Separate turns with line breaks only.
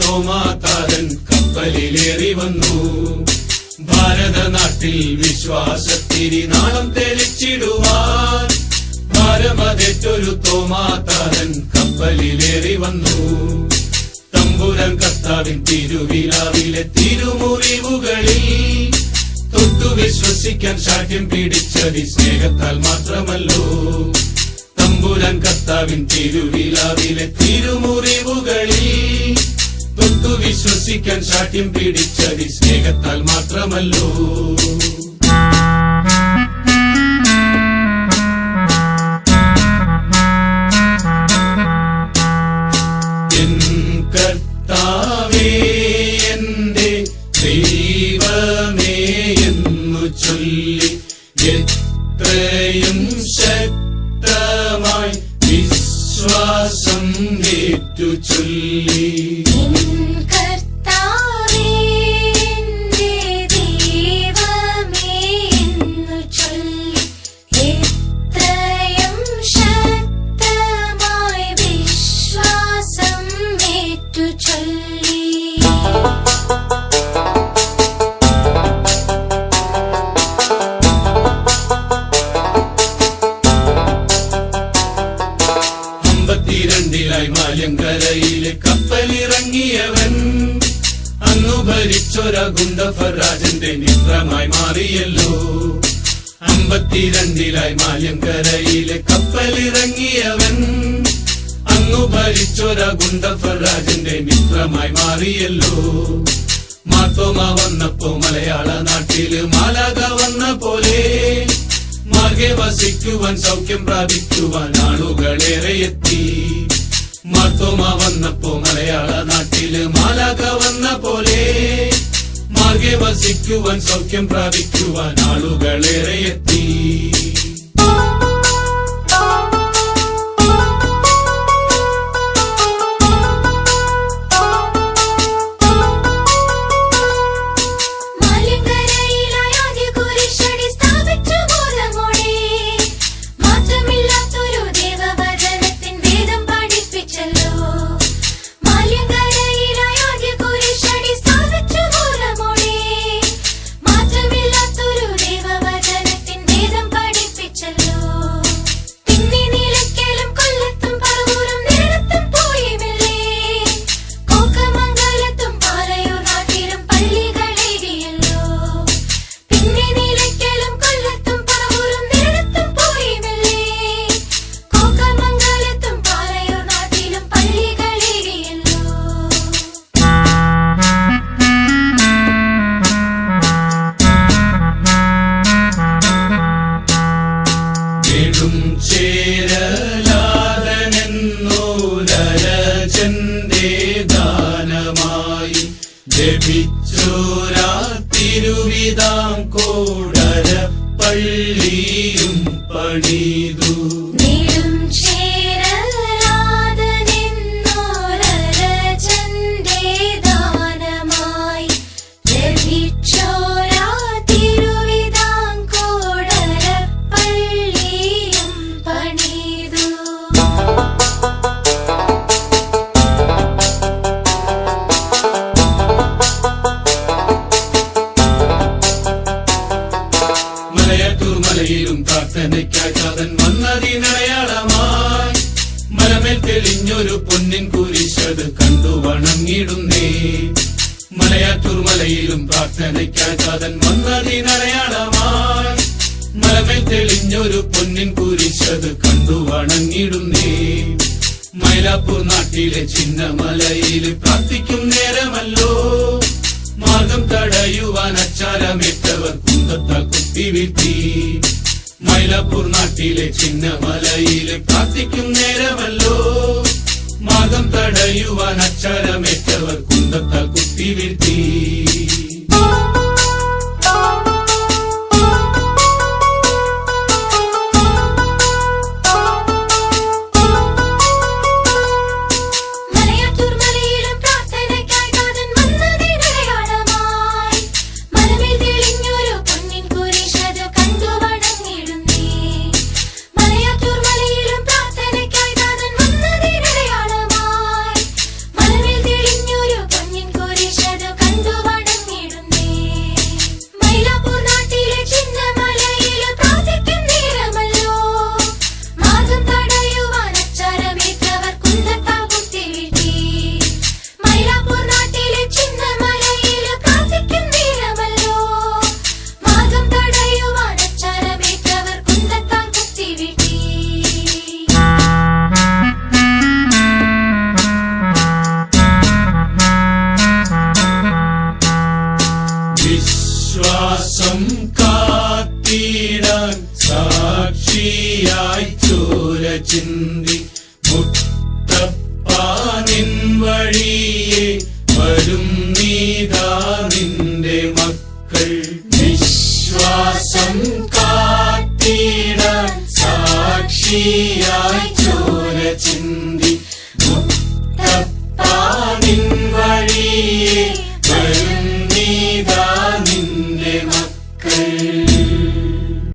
തോമാതാരൻ കപ്പലിലേറി വന്നു. ഭാരതനാട്ടിൽ വിശ്വാസത്തിരി നാളം തെളിച്ചിടുവാൻ. ഭാരമതേറ്റൊരു തോമാതാരൻ കപ്പലിലേറി വന്നു. തമ്പുരൻ കർത്താവിൻ തിരുവിലാവിലെ തിരുമുറിവുകളിൽ തൊട്ടു വിശ്വസിക്കാൻ ശാഠ്യം പിടിച്ചതി സ്നേഹത്താൽ മാത്രമല്ലോ. തമ്പുരാൻ കർത്താവിൻ തിരുവിലാവിലെ തിരുമുറിവുകളിൽ തൊട്ടു വിശ്വസിക്കാൻ ശാഠ്യം പിടിച്ചതി സ്നേഹത്താൽ മാത്രമല്ലോ. കർത്താവേ എന്റെ ദൈവമേ എന്നു ചൊല്ലി മാലങ്കരയിലെ കപ്പലിറങ്ങിയവൻ. അന്നു ഭരിച്ചൊര ഗുണ്ടഫരാജന്റെ മിത്രമായി മാറിയല്ലോ. അമ്പത്തിരണ്ടിലായി മാലങ്കരയിലെ കപ്പലിറങ്ങിയവൻ. അന്നു ഭരിച്ചൊര ഗുണ്ടഫരാജന്റെ മിത്രമായി മാറിയല്ലോ. മാത്തോമ വന്നപ്പോ മലയാള നാട്ടിൽ മാലാക വന്ന പോലെ. മാർഗെ വസിക്കുവാൻ സൗഖ്യം പ്രാപിക്കുവാൻ വന്ന പോലെ മാർഗെ വസിക്കുവാൻ സൗഖ്യം പ്രാപിക്കുവാൻ ആളുകളേറെ എത്തി.
Take me joy.
മലയാറ്റൂർ പ്രാർത്ഥനയ്ക്കാക്കാതൻ വന്നതിനടയാളമായി മലമേൽ തെളിഞ്ഞൊരു പൊന്നിൻ കുരിശത് കണ്ടു വണങ്ങിടുന്നേ. മലയാറ്റൂർ മലയിലും പ്രാർത്ഥനയ്ക്കായി ചാതൻ വന്നതിനടയാളമായി മലമേൽ തെളിഞ്ഞൊരു പൊന്നിൻ കുരിശത് കണ്ടു വണങ്ങിടുന്നേ. മൈലാപ്പൂർ നാട്ടിലെ ചിന്നമലയിൽ പ്രാർത്ഥിക്കും നേരമല്ലോ. മാർഗം തടയുവാൻ അച്ചാരമിട്ടവർ കുന്തത്താൽ കുത്തിവീഴ്ത്തി. മൈലാപ്പൂർ നാട്ടിലെ ചിന്നമലയിലെ പ്രാർത്ഥിക്കും നേരമല്ലോ. മാർഗം തടയുവാൻ അച്ചാരമിട്ടവർ വിശ്വാസം കാത്തിടാൻ സാക്ഷിയായി ചോര ചിന്തി മുത്തപ്പാനിൻ വഴിയെ വരും നീതാ നിന്റെ മക്കൾ. വിശ്വാസം കാത്തിടാൻ സാക്ഷിയായി